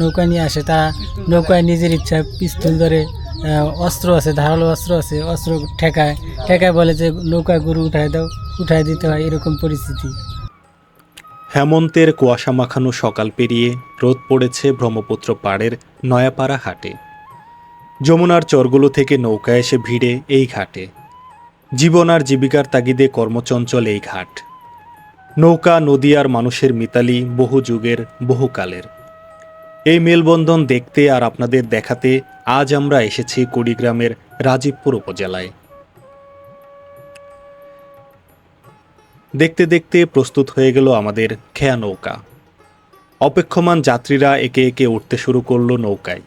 নৌকা নিয়ে আসে। তারা নৌকায় নিজের ইচ্ছা, পিস্তল ধরে অস্ত্র আছে, ধারালো অস্ত্র আছে, অস্ত্র ঠেকায়। ঠেকায় বলে যে নৌকা গরু উঠায় দাও, উঠায় দিতে হয়, এরকম পরিস্থিতি। হেমন্তের কুয়াশা মাখানো সকাল পেরিয়ে রোদ পড়েছে ব্রহ্মপুত্র পাড়ের নয়াপাড়া হাটে। যমুনার চরগুলো থেকে নৌকা এসে ভিড়ে এই ঘাটে। জীবন আর জীবিকার তাগিদে কর্মচঞ্চল এই ঘাট। নৌকা, নদী আর মানুষের মিতালি বহু যুগের, বহুকালের। এই মেলবন্ধন দেখতে আর আপনাদের দেখাতে আজ আমরা এসেছি কুড়িগ্রামের রাজীবপুর উপজেলায়। দেখতে দেখতে প্রস্তুত হয়ে গেল আমাদের খেয়া নৌকা। অপেক্ষমান যাত্রীরা একে একে উঠতে শুরু করল নৌকায়।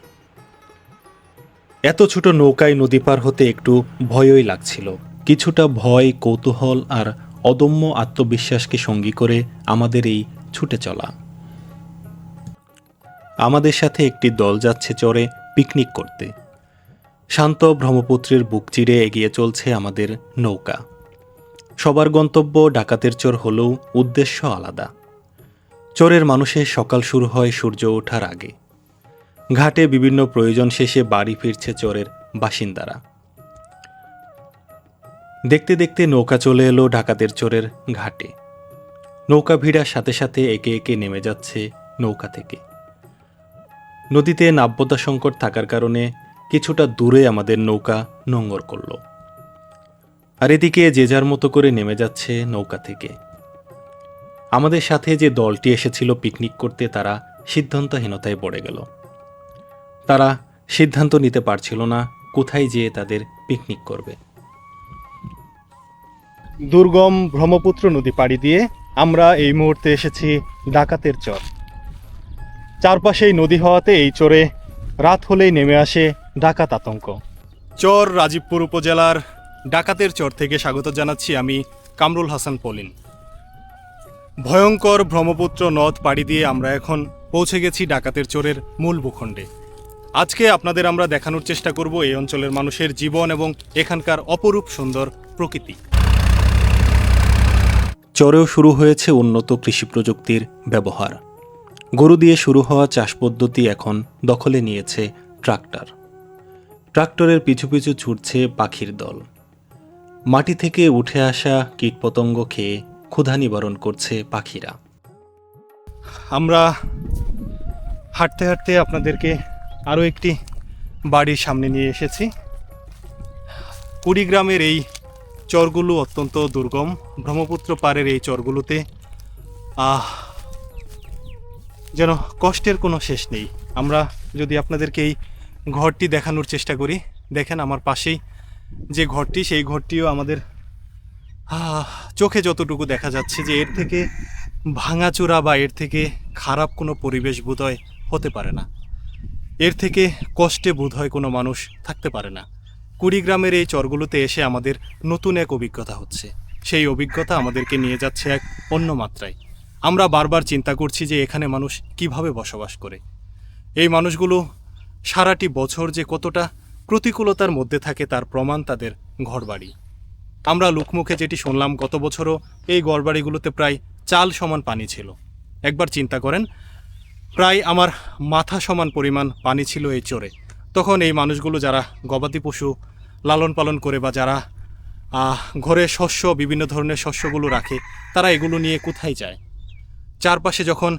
এত ছোট নৌকায় নদী পার হতে একটু ভয়ই লাগছিল। কিছুটা ভয়, কৌতূহল আর অদম্য আত্মবিশ্বাসকে সঙ্গী করে আমাদের এই ছুটে চলা। আমাদের সাথে একটি দল যাচ্ছে চড়ে পিকনিক করতে। শান্ত ব্রহ্মপুত্রের বুক চিরে এগিয়ে চলছে আমাদের নৌকা। সবার গন্তব্য ডাকাতের চর হলেও উদ্দেশ্য আলাদা। চোরের মানুষের সকাল শুরু হয় সূর্য ওঠার আগে। ঘাটে বিভিন্ন প্রয়োজন শেষে বাড়ি ফিরছে চোরের বাসিন্দারা। দেখতে দেখতে নৌকা চলে এলো ডাকাতের চোরের ঘাটে। নৌকা ভিড়ার সাথে সাথে একে একে নেমে যাচ্ছে নৌকা থেকে। নদীতে নাব্যতা সংকট থাকার কারণে কিছুটা দূরে আমাদের নৌকা নোঙ্গর করল। আর এদিকে যে যার মতো করে নেমে যাচ্ছে নৌকা থেকে। আমাদের সাথে যে দলটি এসেছিল পিকনিক করতে তারা সিদ্ধান্তহীনতায় পড়ে গেল। তারা সিদ্ধান্ত নিতে পারছিল না কোথায় যেয়ে তাদের পিকনিক করবে। দুর্গম ব্রহ্মপুত্র নদী পাড়ি দিয়ে আমরা এই মুহূর্তে এসেছি ডাকাতের চর। চারপাশেই নদী হওয়াতে এই চরে রাত হলেই নেমে আসে ডাকাত আতঙ্ক। চর রাজীবপুর উপজেলার ডাকাতের চর থেকে স্বাগত জানাচ্ছি আমি কামরুল হাসান পলিন। ভয়ঙ্কর ব্রহ্মপুত্র নদ পাড়ি দিয়ে আমরা এখন পৌঁছে গেছি ডাকাতের চোরের মূল ভূখণ্ডে। আজকে আপনাদের আমরা দেখানোর চেষ্টা করব এই অঞ্চলের মানুষের জীবন এবং এখানকার অপরূপ সুন্দর প্রকৃতি। চরেও শুরু হয়েছে উন্নত কৃষি প্রযুক্তির ব্যবহার। গরু দিয়ে শুরু হওয়া চাষ পদ্ধতি এখন দখলে নিয়েছে ট্রাক্টর। ট্রাক্টরের পিছু পিছু ছুটছে পাখির দল। মাটি থেকে উঠে আসা কীটপতঙ্গ খেয়ে ক্ষুধা নিবারণ করছে পাখিরা। আমরা হাঁটতে হাঁটতে আপনাদেরকে আরও একটি বাড়ির সামনে নিয়ে এসেছি। কুড়িগ্রামের এই চরগুলো অত্যন্ত দুর্গম। ব্রহ্মপুত্র পাড়ের এই চরগুলোতে, আহ যেন কষ্টের কোনো শেষ নেই। আমরা যদি আপনাদেরকে এই ঘরটি দেখানোর চেষ্টা করি, দেখেন আমার পাশেই যে ঘরটি, সেই ঘরটিও আমাদের চোখে যতটুকু দেখা যাচ্ছে যে এর থেকে ভাঙাচোরা বা এর থেকে খারাপ কোনো পরিবেশ বোধহয় হতে পারে না। এর থেকে কষ্টে বোধহয় কোনো মানুষ থাকতে পারে না। কুড়িগ্রামের এই চরগুলোতে এসে আমাদের নতুন এক অভিজ্ঞতা হচ্ছে। সেই অভিজ্ঞতা আমাদেরকে নিয়ে যাচ্ছে এক অন্য মাত্রায়। আমরা বারবার চিন্তা করছি যে এখানে মানুষ কীভাবে বসবাস করে। এই মানুষগুলো সারাটি বছর যে কতটা প্রতিকূলতার মধ্যে থাকে তার প্রমাণ তাদের ঘরবাড়ি। আমরা লোকমুখে যেটি শুনলাম গত বছরও এই ঘরবাড়িগুলোতে প্রায় চাল সমান পানি ছিল। একবার চিন্তা করেন, প্রায় আমার মাথা সমান পরিমাণ পানি ছিল এই চরে। তখন এই মানুষগুলো যারা গবাদি পশু লালন পালন করে বা যারা ঘরে শস্য, বিভিন্ন ধরনের শস্যগুলো রাখে, তারা এগুলো নিয়ে কোথায় যায়? চারপাশে যখন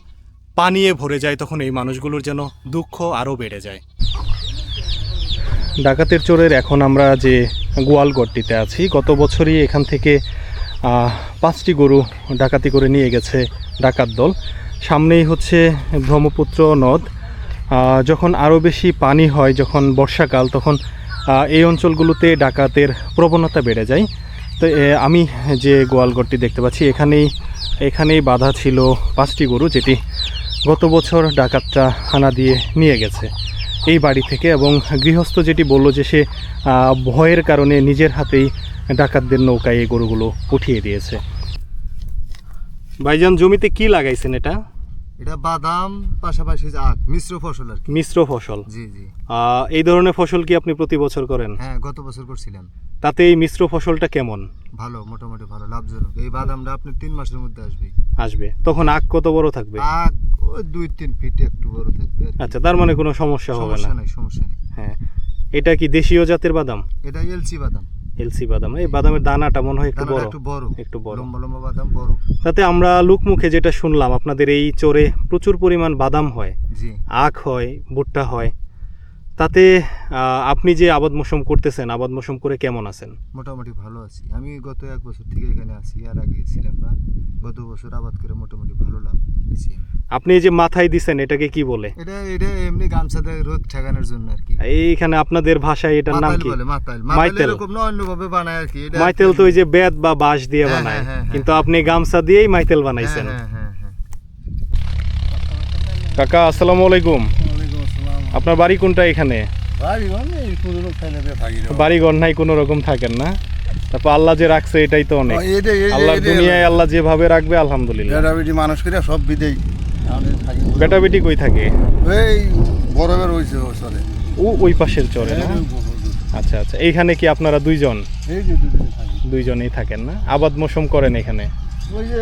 পানিয়ে ভরে যায়, তখন এই মানুষগুলোর যেন দুঃখ আরও বেড়ে যায়। ডাকাতের চোরের এখন আমরা যে গোয়ালগড়টিতে আছি, গত বছরই এখান থেকে পাঁচটি গরু ডাকাতি করে নিয়ে গেছে ডাকাত দল। সামনেই হচ্ছে ব্রহ্মপুত্র নদ। যখন আরও বেশি পানি হয়, যখন বর্ষাকাল, তখন এই অঞ্চলগুলোতে ডাকাতের প্রবণতা বেড়ে যায়। তো আমি যে গোয়ালগড়টি দেখতে পাচ্ছি, এখানেই এখানেই বাধা ছিল পাঁচটি গরু যেটি গত বছর ডাকাতটা হানা দিয়ে নিয়ে গেছে। এই বাড়ি থেকে এবং গৃহস্থ যেটি বলল যে সে ভয়ের কারণে নিজের হাতেই ডাকাতদের নৌকায় এই গরুগুলো উঠিয়ে দিয়েছে। ভাইজান, জমিতে কি লাগাইছেন এটা? এটা বাদাম পাশাপাশি আখ মিশ্র ফসল আর কি। মিশ্র ফসল? জি জি। এই ধরনের ফসল কি আপনি প্রতি বছর করেন? হ্যাঁ গত বছর করছিলাম। তাতে এই মিশ্র ফসলটা কেমন? ভালো মোটামুটি ভালো লাভজনক। এই বাদামটা আপনি তিন মাসের মধ্যে আসবে। আসবে। তখন আখ কত বড় থাকবে? আখ ওই দুই তিন ফিট একটু বড় থাকবে আচ্ছা তার মানে কোনো সমস্যা হবে না। সমস্যা নাই সমস্যা নেই। হ্যাঁ। এটা কি দেশীয় জাতের বাদাম? এটা এলসি বাদাম। এলসি বাদাম। এই বাদামের দানাটা মনে হয় একটু বড়। একটু বড়। একটু বড়। লম্বা লম্বা বাদাম বড়। তাতে আমরা লোকমুখে যেটা শুনলাম আপনাদের এই চোরে প্রচুর পরিমাণ বাদাম হয়। জি। আখ হয় ভুট্টা হয়। তাতে আহ, আপনি যে আবাদ মৌসুম করতেছেন আবাদ মৌসুম করে কেমন আছেন? মোটামুটি ভালো আছি। আমি গত এক বছর থেকে এখানে আছি আর আগে ছিলাম না। গত বছর আবাদ করে মোটামুটি ভালো লাভ পেয়েছি আপনি যে মাথায় দিছেন এটাকে কি বলে? এটা এটা এমনি গামছাতে রোদ ঠেকানোর জন্য আর কি। এইখানে আপনাদের ভাষায় এটার নাম কি? মাতাল। মাতাল মাইতেল। এরকম না অন্য ভাবে বানায় আর কি। এটা মাইতেল তো ওই যে বেত বা বাঁশ দিয়ে হ্যাঁ, বানায়। হ্যাঁ, হ্যাঁ, কিন্তু আপনি গামছা দিয়েই মাইতেল বানাইছেন। হ্যাঁ হ্যাঁ হ্যাঁ। কাকা আসসালামু আলাইকুম। আপনার বাড়ি কোনটা এখানে? মানে এই পুরো খাইলে বে থাকি বাড়ি ঘর নাই কোনো রকম থাকেন না। তারপর আল্লাহ যে রাখছে এটাই তো অনেক। আল্লাহ দুনিয়ায় আল্লাহ যেভাবে রাখবে আলহামদুলিল্লাহ। বেটা বেটি মানুষ করে সব বিদেই বেটা বেটি কই থাকে? এই বরফের হইছে সরে ও ওই পাশের চরে না? আচ্ছা আচ্ছা। এইখানে কি আপনারা দুইজন? এই যে দুইজনেই থাকেন না? আবাদ মৌসুম করেন এখানে? ওই যে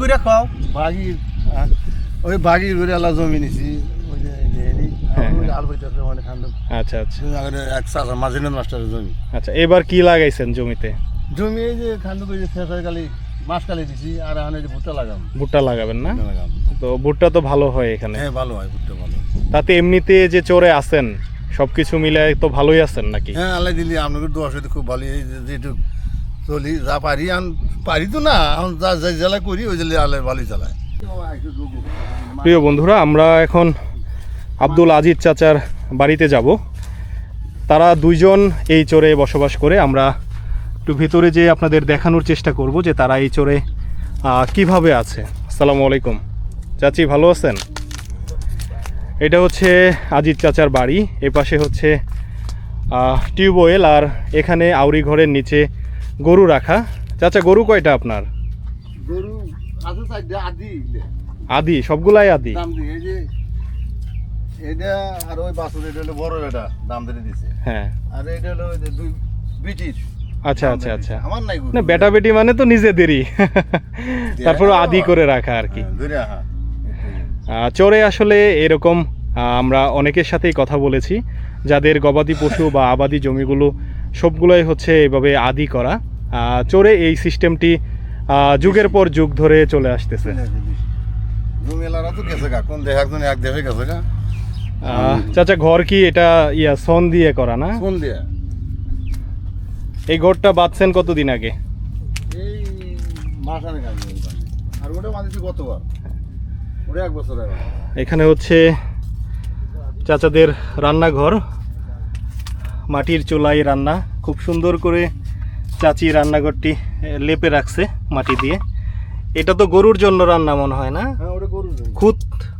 ঘুরে খাও। বাগির ওই বাগির ঘুরে আল্লাহ জমি নিছি। ওই যে আচ্ছা আচ্ছা। আগে এক চাষা মাঝিনাথ মাস্টারের জমি। আচ্ছা এবার কি লাগাইছেন জমিতে? জমি এই যে খান্দম ওই যে ফেসার কালি দিছি আর এখন যে ভুট্টা লাগাম। ভুট্টা লাগাবেন না? তো ভুট্টা তো ভালো হয় এখানে। হ্যাঁ ভালো হয় ভুট্টা ভালো। তাতে এমনিতে যে চরে আছেন সবকিছু মিলে তো ভালোই আছেন নাকি? হ্যাঁ আল্লাহ দিলি আপনাকে দোয়া সাথে খুব ভালো। এই যে চলি যা পারি আন পারি তো না এখন যা যা জেলা করি ওই জেলে আল্লাহ ভালোই চালায় প্রিয় বন্ধুরা আমরা এখন আব্দুল আজিজ চাচার বাড়িতে যাব। তারা দুইজন এই চরে বসবাস করে। আমরা একটু ভিতরে যেয়ে আপনাদের দেখানোর চেষ্টা করব যে তারা এই চরে কীভাবে আছে। আসসালামু আলাইকুম। চাচি ভালো আছেন? এটা হচ্ছে আজিজ চাচার বাড়ি। এ পাশে হচ্ছে টিউবওয়েল আর এখানে আউরি ঘরের নিচে গরু রাখা। চাচা গরু কয়টা আপনার? গরু আদি। আদি সবগুলাই আদি? এই যে এটা আর ওই বাছুর এটা হলো বড় এটা দাম দিয়ে দিছে। হ্যাঁ। আর এটা হলো দুই ব্রিটিশ। আচ্ছা আচ্ছা আচ্ছা। আমার নাই না বেটা বেটি মানে তো নিজেদেরই তারপর আদি করে রাখা আর কি। ধরে হ্যাঁ চরে আসলে এরকম আমরা অনেকের সাথেই কথা বলেছি। যাদের গবাদি পশু বা আবাদি জমিগুলো সবগুলোই হচ্ছে এভাবে আদি করা। চরে এই সিস্টেমটি যুগের পর যুগ ধরে চলে আসতেছে। জমিলারা তো গেছে কোন দেখ একজন এক দেশে গেছে চাচা ঘর কি এটা ইয়া সন দিয়ে করা না? কোন দিয়া। এই ঘরটা বাঁধছেন কতদিন আগে? এই মাসানে আর ওটা মাঝে গতবার। ওটা এক বছর আগে। এখানে হচ্ছে চাচাদের রান্নাঘর। মাটির চুলাই রান্না। খুব সুন্দর করে চাচি রান্নাঘরটি লেপে রাখছে মাটি দিয়ে। এটা তো গরুর জন্য রান্না মনে হয় না? হ্যাঁ খুদ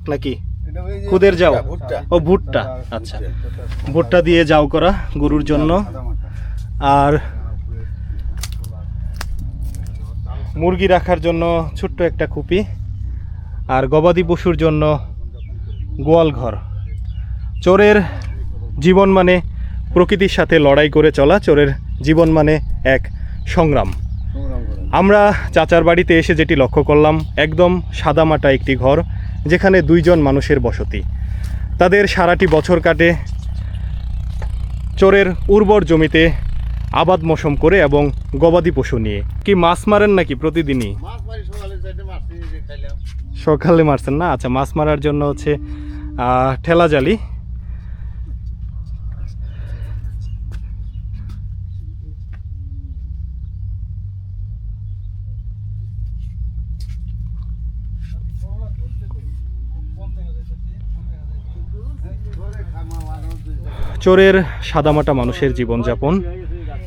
নাকি? খুদের যাও। ও ভুট্টা। আচ্ছা। ভুট্টা দিয়ে যাও করা গরুর জন্য। আর মুরগি রাখার জন্য ছোট্ট একটা খুপি। আর গবাদি পশুর জন্য গোয়াল ঘর। চোরের জীবন মানে প্রকৃতির সাথে লড়াই করে চলা। চোরের জীবন মানে এক সংগ্রাম। সংগ্রাম আমরা চাচার বাড়িতে এসে যেটি লক্ষ্য করলাম একদম সাদামাটা একটি ঘর। যেখানে দুইজন মানুষের বসতি। তাদের সারাটি বছর কাটে চোরের উর্বর জমিতে আবাদ মৌসুম করে এবং গবাদি পশু নিয়ে। কি মাছ মারেন নাকি প্রতিদিনই? সকালে মারছেন না? আচ্ছা মাছ মারার জন্য হচ্ছে ঠেলা জালি চোরের সাদামাটা মানুষের জীবনযাপন।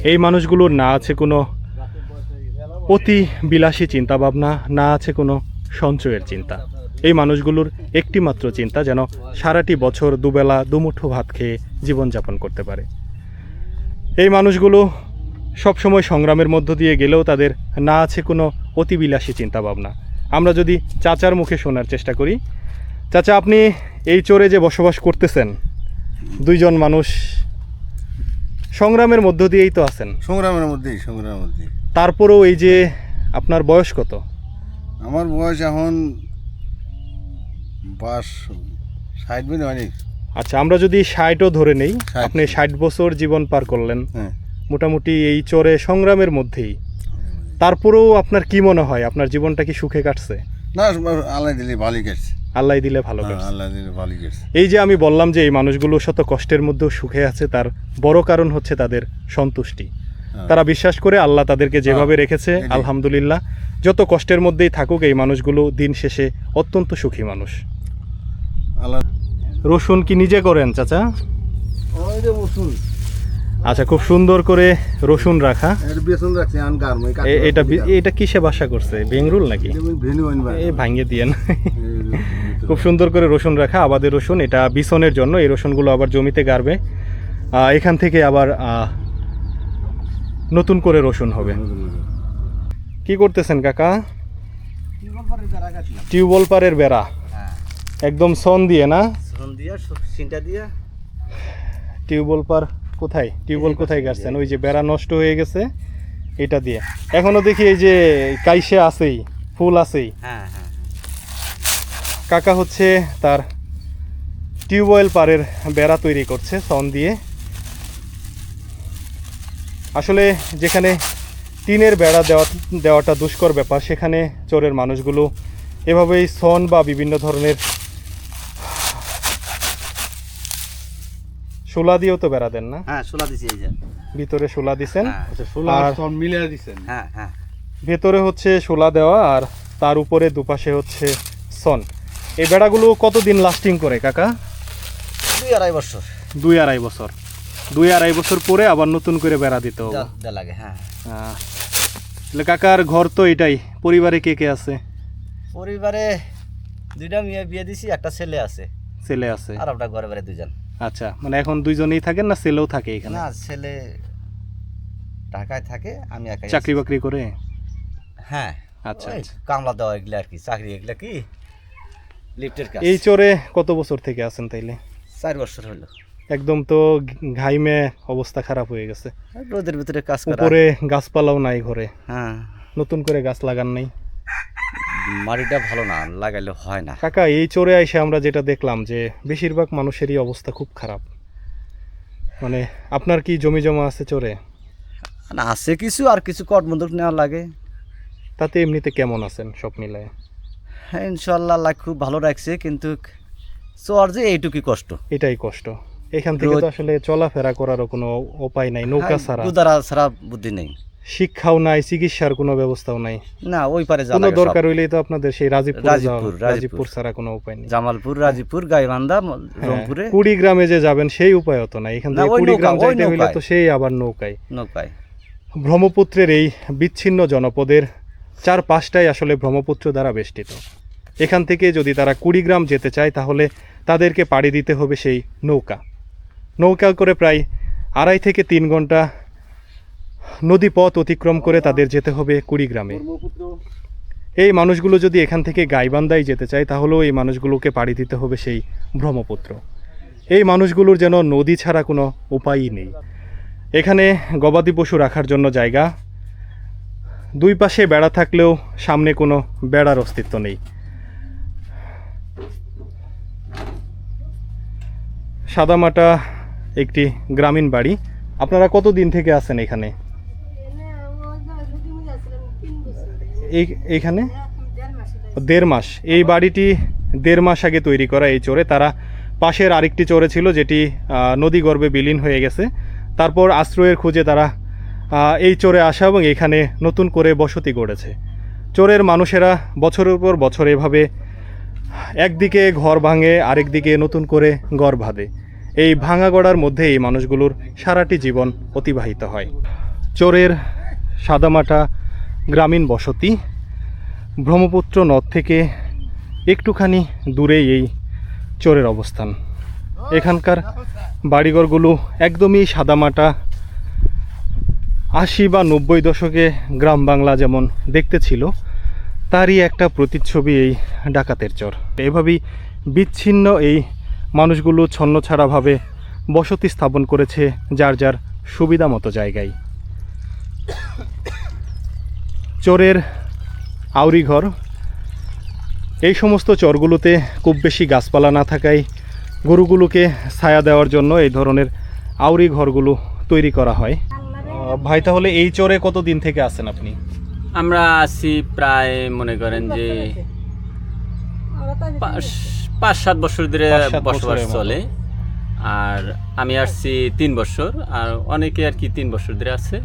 এই মানুষগুলোর না আছে কোনো অতি বিলাসী চিন্তা ভাবনা না আছে কোনো সঞ্চয়ের চিন্তা। এই মানুষগুলোর একটি মাত্র চিন্তা যেন সারাটি বছর দুবেলা দুমুঠো ভাত খেয়ে জীবনযাপন করতে পারে। এই মানুষগুলো সবসময় সংগ্রামের মধ্য দিয়ে গেলেও তাদের না আছে কোনো অতিবিলাসী চিন্তা ভাবনা আমরা যদি চাচার মুখে শোনার চেষ্টা করি, চাচা আপনি এই চোরে যে বসবাস করতেছেন দুইজন মানুষ সংগ্রামের মধ্য দিয়েই তো আছেন। সংগ্রামের মধ্যেই সংগ্রামের মধ্যেই। তারপরেও এই যে আপনার বয়স কত? আমার বয়স এখন বাস ষাট মিনিট অনেক আচ্ছা আমরা যদি ষাটও ধরে নেই আপনি ষাট বছর জীবন পার করলেন। হ্যাঁ। মোটামুটি এই চরে সংগ্রামের মধ্যেই। তারপরেও আপনার কি মনে হয়? আপনার জীবনটা কি সুখে কাটছে? না আল্লাহ দিলে ভালোই গেছে আল্লাহ দিলে ভালো কাটছে। আল্লাহ দিলে ভালোই গেছে এই যে আমি বললাম যে এই মানুষগুলো শত কষ্টের মধ্যেও সুখে আছে তার বড় কারণ হচ্ছে তাদের সন্তুষ্টি। হ্যাঁ। তারা বিশ্বাস করে আল্লাহ তাদেরকে যেভাবে হ্যাঁ, রেখেছে এটাই। আলহামদুলিল্লাহ। যত কষ্টের মধ্যেই থাকুক এই মানুষগুলো দিন শেষে অত্যন্ত সুখী মানুষ। আল্লাহ রসুন কি নিজে করেন চাচা? আচ্ছা খুব সুন্দর করে রসুন রাখা। এটা রাখছি। এটা কিসে বাসা করছে বেঙ্গরুল নাকি? আনবা দিয়েন খুব সুন্দর করে রসুন রাখা আবাদের রসুন। এটা বিছনের জন্য এই রসুনগুলো আবার জমিতে গাড়বে। এখান থেকে আবার নতুন করে রসুন হবে। কি করতেছেন কাকা? টিউবওয়েল পারের বেড়া একদম সন দিয়ে না? টিউবওয়েল পার কোথায়? টিউবওয়েল কোথায় গাছছেন ওই যে বেড়া নষ্ট হয়ে গেছে এটা দিয়ে। এখনও দেখি এই যে কাইসে আছেই ফুল আছেই। হ্যাঁ হ্যাঁ। কাকা হচ্ছে তার টিউবওয়েল পারের বেড়া তৈরি করছে সন দিয়ে। আসলে যেখানে টিনের বেড়া দেওয়া দেওয়াটা দুষ্কর ব্যাপার সেখানে চোরের মানুষগুলো এভাবেই সন বা বিভিন্ন ধরনের শোলা দিয়েও তো বেড়া দেন না? হ্যাঁ শোলা দিছি এই যে। ভিতরে শোলা দিছেন। হ্যাঁ আর সব মিলিয়ে দিছেন। হ্যাঁ হ্যাঁ। ভেতরে হচ্ছে শোলা দেওয়া আর তার উপরে দুপাশে হচ্ছে সন। এই বেড়াগুলো কতদিন লাস্টিং করে কাকা? দুই আড়াই বছর। দুই আড়াই বছর। দুই আড়াই বছর পরে আবার নতুন করে বেড়া দিতে হবে। লাগে হ্যাঁ। তাহলে কাকার ঘর তো এটাই। পরিবারে কে কে আছে? পরিবারে দুইটা মেয়ে বিয়ে দিছি একটা ছেলে আছে। ছেলে আছে। আর আমরা ঘরে ঘরে দুজন আচ্ছা মানে এখন দুইজনেই থাকেন না ছেলেও থাকে এখানে? না ছেলে ঢাকায় থাকে আমি একাই চাকরি বাকরি করে? হ্যাঁ। আচ্ছা, আচ্ছা। কামলা দেওয়া এগুলো আর কি চাকরি এগুলা কি? লিফটের কাজ। এই চরে কত বছর থেকে আছেন তাইলে? চার বছর হলো। একদম তো ঘাইমে অবস্থা খারাপ হয়ে গেছে। রোদের ভিতরে কাজ করা উপরে গাছপালাও নাই ঘরে। হ্যাঁ। নতুন করে গাছ লাগান নাই। মাটিটা ভালো না লাগাইলে হয় না। কাকা এই চরে এসে আমরা যেটা দেখলাম যে বেশিরভাগ মানুষেরই অবস্থা খুব খারাপ। মানে আপনার কি জমি জমা আছে চরে? না আছে কিছু আর কিছু কর্মদক নেওয়া লাগে। তাতে এমনিতে কেমন আছেন সব মিলায়? ইনশাল্লাহ আল্লাহ খুব ভালো রাখছে কিন্তু চর যে এইটুকুই কষ্ট। এটাই কষ্ট। এখান থেকে তো আসলে চলাফেরা করারও কোনো উপায় নাই নৌকা হ্যাঁ, ছাড়া। দুধারা ছাড়া বুদ্ধি নেই। শিক্ষাও নাই চিকিৎসার কোনো ব্যবস্থাও নাই। না ওই পারে কোনো দরকার হইলেই তো আপনাদের সেই রাজীবপুর রাজীবপুর, রাজীবপুর। ছাড়া কোনো উপায় নেই। জামালপুর রাজীবপুর গাইবান্ধা হ্যাঁ, রংপুরে। কুড়ি গ্রামে যে যাবেন সেই উপায় তো নাই। এখান থেকে কুড়ি গ্রাম যাইতে হইলে তো সেই আবার নৌকায়। নৌকায়। ব্রহ্মপুত্রের এই বিচ্ছিন্ন জনপদের চার পাঁচটাই আসলে ব্রহ্মপুত্র দ্বারা বেষ্টিত। এখান থেকে যদি তারা কুড়িগ্রাম যেতে চায়, তাহলে তাদেরকে পাড়ি দিতে হবে সেই নৌকা। নৌকা করে প্রায় আড়াই থেকে তিন ঘণ্টা নদী পথ অতিক্রম করে তাদের যেতে হবে কুড়িগ্রামে। এই মানুষগুলো যদি এখান থেকে গাইবান্ধায় যেতে চায়, তাহলেও এই মানুষগুলোকে পাড়ি দিতে হবে সেই ব্রহ্মপুত্র। এই মানুষগুলোর যেন নদী ছাড়া কোনো উপায়ই নেই। এখানে গবাদি পশু রাখার জন্য জায়গা। দুই পাশে বেড়া থাকলেও সামনে কোনো বেড়ার অস্তিত্ব নেই। সাদামাটা একটি গ্রামীণ বাড়ি। আপনারা কত দিন থেকে আছেন এখানে? এই, এইখানে? দেড় মাস। এই বাড়িটি দেড় মাস আগে তৈরি করা এই চোরে। তারা পাশের আরেকটি চোরে ছিল, যেটি নদী গর্ভে বিলীন হয়ে গেছে। তারপর আশ্রয়ের খুঁজে তারা এই চোরে আসা এবং এখানে নতুন করে বসতি গড়েছে। চোরের মানুষেরা বছরের পর বছর এভাবে একদিকে ঘর ভাঙে, আরেকদিকে নতুন করে ঘর বাঁধে। এই ভাঙা গড়ার মধ্যে এই মানুষগুলোর সারাটি জীবন অতিবাহিত হয়। চোরের সাদামাটা গ্রামীণ বসতি, ব্রহ্মপুত্র নদ থেকে একটুখানি দূরেই এই চোরের অবস্থান। এখানকার বাড়িঘরগুলো একদমই সাদামাটা। আশি বা নব্বই দশকে গ্রাম বাংলা যেমন দেখতে ছিল, তারই একটা প্রতিচ্ছবি এই ডাকাতের চর। এভাবেই বিচ্ছিন্ন এই মানুষগুলো ছন্নছাড়াভাবে বসতি স্থাপন করেছে যার যার সুবিধা মতো জায়গায়। চোরের আউরি ঘর। এই সমস্ত চরগুলোতে খুব বেশি গাছপালা না থাকায় গরুগুলোকে ছায়া দেওয়ার জন্য এই ধরনের আউরি ঘরগুলো তৈরি করা হয়। ভাই তাহলে এই চরে কতদিন থেকে আছেন আপনি? আমরা আছি প্রায় মনে করেন যে পাঁচ সাত বছর ধরে বসবাস চলে। আর আমি আসছি তিন বছর আর অনেকে আর কি তিন বছর ধরে আছে।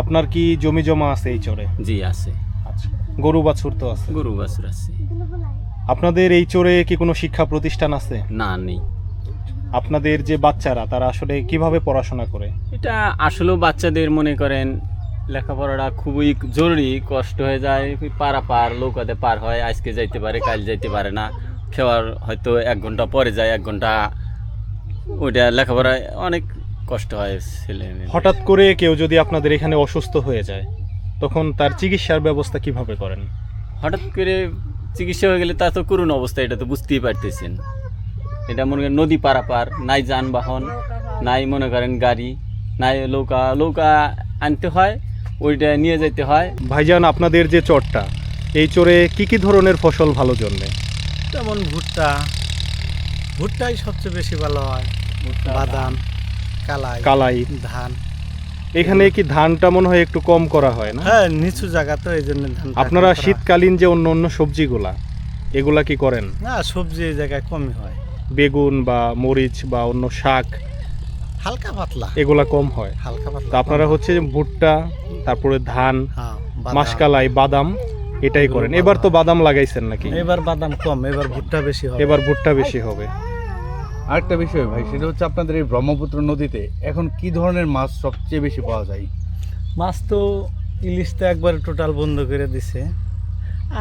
আপনার কি জমি জমা আছে এই চরে? জি আছে। আচ্ছা। গরু বাছুর তো আছে। গরু বাছুর আছে। আপনাদের এই চরে কি কোনো শিক্ষা প্রতিষ্ঠান আছে? না নেই। আপনাদের যে বাচ্চারা তারা আসলে কীভাবে পড়াশোনা করে? এটা আসলেও বাচ্চাদের মনে করেন লেখাপড়াটা খুবই জরুরি কষ্ট হয়ে যায় পারা পার নৌকাতে পার হয় আজকে যাইতে পারে কাল যাইতে পারে না। খেওয়ার হয়তো এক ঘণ্টা পরে যায় এক ঘণ্টা ওইটা লেখাপড়ায় অনেক কষ্ট হয় ছেলে হঠাৎ করে কেউ যদি আপনাদের এখানে অসুস্থ হয়ে যায় তখন তার চিকিৎসার ব্যবস্থা কীভাবে করেন? হঠাৎ করে চিকিৎসা হয়ে গেলে তা তো করুণ অবস্থা এটা তো বুঝতেই পারতেছেন। এটা মনে করেন নদী পারাপার নাই যানবাহন নাই মনে করেন গাড়ি নাই নৌকা নৌকা আনতে হয় ওইটা নিয়ে যেতে হয়। ভাইজান আপনাদের যে চরটা এই চরে কি কি ধরনের ফসল ভালো জন্মে? যেমন ভুট্টা। ভুট্টাই সবচেয়ে বেশি ভালো হয়। বাদাম কালাই কালাই। ধান। এখানে কি ধানটা মনে হয় একটু কম করা হয় না? হ্যাঁ নিচু জায়গা তো এই জন্য ধান আপনারা শীতকালীন যে অন্য অন্য সবজিগুলা এগুলা কি করেন? না সবজি এই জায়গায় কমই হয়। বেগুন বা মরিচ বা অন্য শাক হালকা পাতলা। এগুলা কম হয়। হালকা পাতলা তো আপনারা হচ্ছে ভুট্টা তারপরে ধান হ্যাঁ। মাসকালাই বাদাম এটাই করেন। এবার তো বাদাম লাগাইছেন নাকি? এবার বাদাম কম এবার ভুট্টা বেশি হবে। এবার ভুট্টা বেশি হবে। আরেকটা বিষয় ভাই সেটা হচ্ছে আপনাদের এই ব্রহ্মপুত্র নদীতে এখন কি ধরনের মাছ সবচেয়ে বেশি পাওয়া যায়? মাছ তো ইলিশ তো একবারে টোটাল বন্ধ করে দিছে।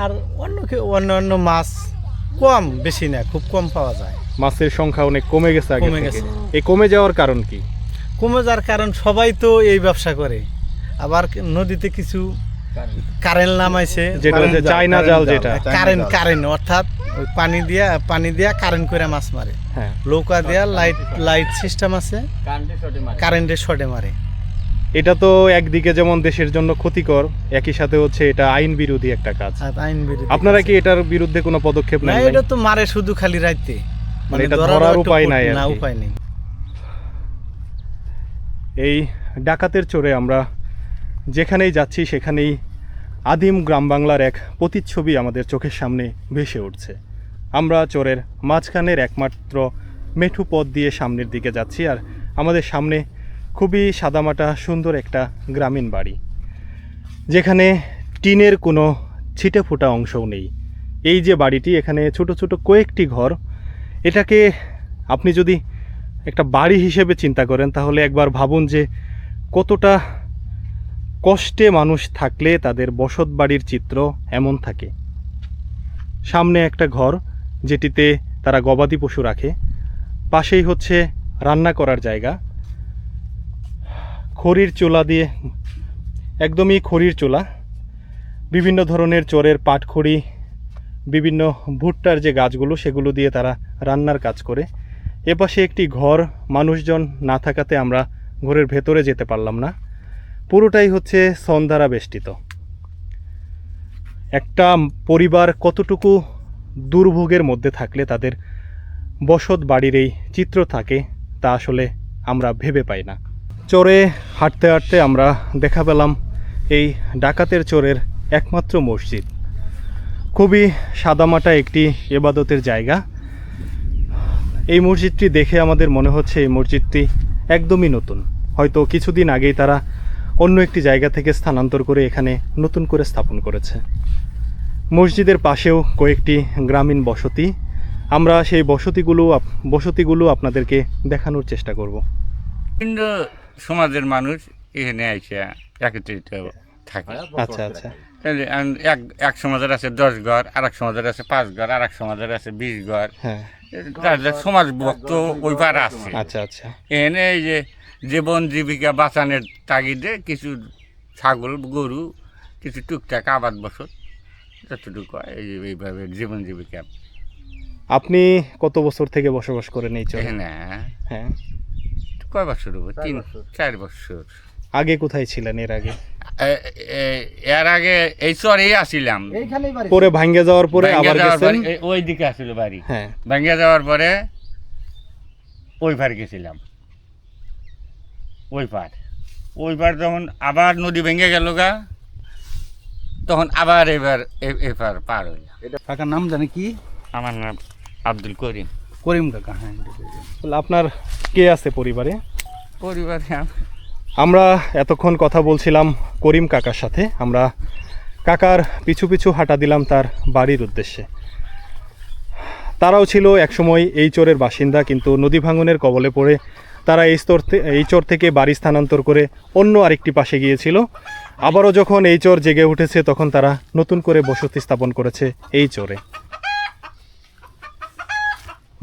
আর অন্য অন্য অন্য মাছ কম বেশি না খুব কম পাওয়া যায়। মাছের সংখ্যা অনেক কমে গেছে আগে কমে গেছে। এই কমে যাওয়ার কারণ কি? কমে যাওয়ার কারণ সবাই তো এই ব্যবসা করে। আবার নদীতে কিছু কারেন্ট। নামাইছে। যেটা হচ্ছে চায়না জাল। যেটা। কারেন্ট কারেন্ট অর্থাৎ পানি দিয়া পানি দিয়া কারেন্ট করে মাছ মারে। হ্যাঁ। নৌকা দিয়া লাইট লাইট সিস্টেম আছে। কারেন্টের শটে মারে। এটা তো একদিকে যেমন দেশের জন্য ক্ষতিকর একই সাথে হচ্ছে এটা আইন বিরোধী একটা কাজ। আইন বিরোধী আপনারা কি এটার বিরুদ্ধে কোনো পদক্ষেপ না নেন এটা তো মারে শুধু খালি রাইতে। মানে এটা ধরার উপায় নাই না উপায় নেই। এই ডাকাতের চোরে আমরা যেখানেই যাচ্ছি সেখানেই আদিম গ্রাম বাংলার এক প্রতিচ্ছবি আমাদের চোখের সামনে ভেসে উঠছে। আমরা চোরের মাঝখানের একমাত্র মেঠু পথ দিয়ে সামনের দিকে যাচ্ছি আর আমাদের সামনে খুবই সাদামাটা সুন্দর একটা গ্রামীণ বাড়ি যেখানে টিনের কোনো ছিটে ফোটা অংশও নেই। এই যে বাড়িটি এখানে ছোট ছোট কয়েকটি ঘর এটাকে আপনি যদি একটা বাড়ি হিসেবে চিন্তা করেন, তাহলে একবার ভাবুন যে কতটা কষ্টে মানুষ থাকলে তাদের বসত বাড়ির চিত্র এমন থাকে। সামনে একটা ঘর, যেটিতে তারা গবাদি পশু রাখে। পাশেই হচ্ছে রান্না করার জায়গা। খড়ির চোলা দিয়ে, একদমই খড়ির চোলা। বিভিন্ন ধরনের চোরের পাটখড়ি বিভিন্ন ভুট্টার যে গাছগুলো, সেগুলো দিয়ে তারা রান্নার কাজ করে। এপাশে একটি ঘর, মানুষজন না থাকাতে আমরা ঘরের ভেতরে যেতে পারলাম না। পুরোটাই হচ্ছে সন দ্বারা বেষ্টিত। একটা পরিবার কতটুকু দুর্ভোগের মধ্যে থাকলে তাদের বসত বাড়ির এই চিত্র থাকে, তা আসলে আমরা ভেবে পাই না। চোরে হাঁটতে হাঁটতে আমরা দেখা পেলাম, এই ডাকাতের চোরের একমাত্র মসজিদ। খুবই সাদামাটা একটি এবাদতের জায়গা। এই মসজিদটি দেখে আমাদের মনে হচ্ছে এই মসজিদটি একদমই নতুন। হয়তো কিছুদিন আগেই তারা অন্য একটি জায়গা থেকে স্থানান্তর করে এখানে নতুন করে স্থাপন করেছে। মসজিদের পাশেও কয়েকটি গ্রামীণ বসতি। আমরা সেই বসতিগুলো বসতিগুলো আপনাদেরকে দেখানোর চেষ্টা করব। বিভিন্ন সমাজের মানুষ এখানে এসে একত্রিত থাকে। আচ্ছা আচ্ছা। এক এক সমাজের আছে দশ ঘর আর এক সমাজের আছে পাঁচ ঘর আর এক সমাজের আছে বিশ ঘর। হ্যাঁ। তাহলে সমাজ ভক্ত ওই পার আছে। আচ্ছা আচ্ছা। এখানে এই যে জীবন জীবিকা বাঁচানোর তাগিদে কিছু ছাগল গরু কিছু টুকটাক আবাদ বসত যতটুকু এই এইভাবে জীবন জীবিকা। আপনি কত বছর থেকে বসবাস করেন এই চরে? হ্যাঁ। কয় বছর হবে? তিন চার বছর। আগে কোথায় ছিলেন এর আগে? এর আগে এই চরেই আসিলাম পরে ভাঙ্গে যাওয়ার পরে আবার গেছেন? ওই দিকে আসছিল বাড়ি। হ্যাঁ। ভেঙে যাওয়ার পরে ওই পার গেছিলাম। ওই পার। ওই পার যখন আবার নদী ভেঙে গেল গা তখন আবার এবার এ- এপার পার হইলাম কাকার নাম জানে কি? আমার নাম আব্দুল করিম। করিম কাকা হ্যাঁ। আপনার কে আছে পরিবারে? পরিবারে আম- আমরা এতক্ষণ কথা বলছিলাম করিম কাকার সাথে। আমরা কাকার পিছু পিছু হাঁটা দিলাম তার বাড়ির উদ্দেশ্যে। তারাও ছিল একসময় এই চোরের বাসিন্দা, কিন্তু নদী ভাঙনের কবলে পড়ে তারা এই স্তর এই চোর থেকে বাড়ি স্থানান্তর করে অন্য আরেকটি পাশে গিয়েছিল। আবারও যখন এই চোর জেগে উঠেছে, তখন তারা নতুন করে বসতি স্থাপন করেছে এই চোরে।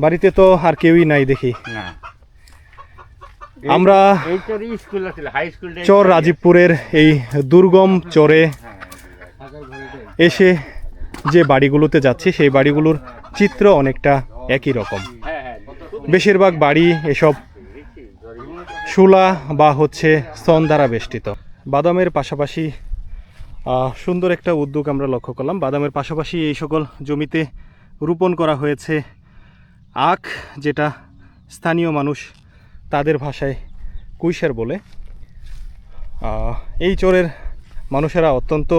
বাড়িতে তো আর কেউই নাই দেখি। না। আমরা চর রাজীবপুরের এই দুর্গম চরে এসে যে বাড়িগুলোতে যাচ্ছি সেই বাড়িগুলোর চিত্র অনেকটা একই রকম। বেশিরভাগ বাড়ি এসব শুলা বা হচ্ছে স্তন দ্বারা বেষ্টিত। বাদামের পাশাপাশি সুন্দর একটা উদ্যোগ আমরা লক্ষ্য করলাম। বাদামের পাশাপাশি এই সকল জমিতে রোপণ করা হয়েছে আখ যেটা স্থানীয় মানুষ তাদের ভাষায় কুইশার বলে। এই চোরের মানুষেরা অত্যন্ত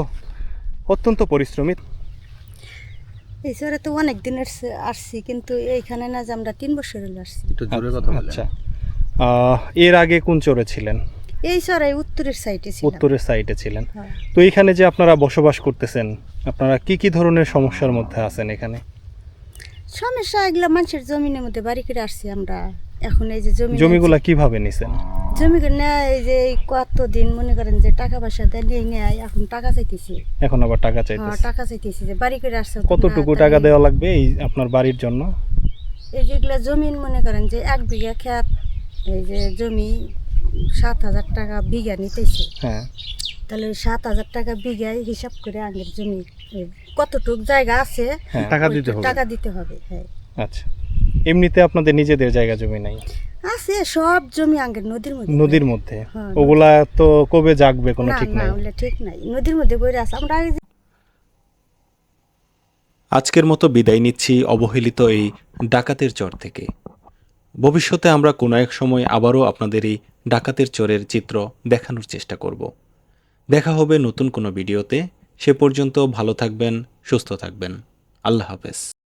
অত্যন্ত পরিশ্রমী। এই শহরে তো অনেক দিন আসছি কিন্তু এইখানে না যে আমরা তিন বছর হলো আসছি। একটু জোরে কথা আচ্ছা। এর আগে কোন চরে ছিলেন? এই শহরে উত্তরের সাইডে ছিল উত্তরের সাইডে ছিলেন। তো এখানে যে আপনারা বসবাস করতেছেন আপনারা কি কি ধরনের সমস্যার মধ্যে আছেন এখানে? সমস্যা এগুলা মানুষের জমিনের মধ্যে বাড়ি করে আসছি আমরা। এখন এই যে জমি জমিগুলা কীভাবে নিছেন? জমি নেয় এই যে কতদিন মনে করেন যে টাকা পয়সা দেয় নিয়ে নেয় এখন টাকা চাইতেছি। এখন আবার টাকা হ্যাঁ টাকা চাইতেছি যে বাড়ি করে আসছে কতটুকু টাকা দেওয়া লাগবে এই আপনার বাড়ির জন্য? এই যেগুলা জমিন মনে করেন যে এক বিঘা খেত এই যে জমি সাত হাজার টাকা বিঘা নিতেছে। হ্যাঁ। তাহলে সাত হাজার টাকা বিঘায় হিসাব করে আগের জমি কতটুক জায়গা আছে হ্যাঁ। টাকা দিতে হবে। টাকা দিতে হবে হ্যাঁ। আচ্ছা। এমনিতে আপনাদের নিজেদের জায়গা জমি নাই? আছে সব জমি আগের নদীর মধ্যে। নদীর মধ্যে? হ্যাঁ, ওগুলা তো কবে জাগবে কোনো না ঠিক না নাই? ওগুলা ঠিক নাই। নদীর মধ্যে বইরে আছে। আমরা আগে আজকের মতো বিদায় নিচ্ছি অবহেলিত এই ডাকাতের চর থেকে। ভবিষ্যতে আমরা কোনো এক সময় আবারও আপনাদের এই ডাকাতের চরের চিত্র দেখানোর চেষ্টা করব। দেখা হবে নতুন কোনো ভিডিওতে। সে পর্যন্ত ভালো থাকবেন সুস্থ থাকবেন। আল্লাহ হাফেজ।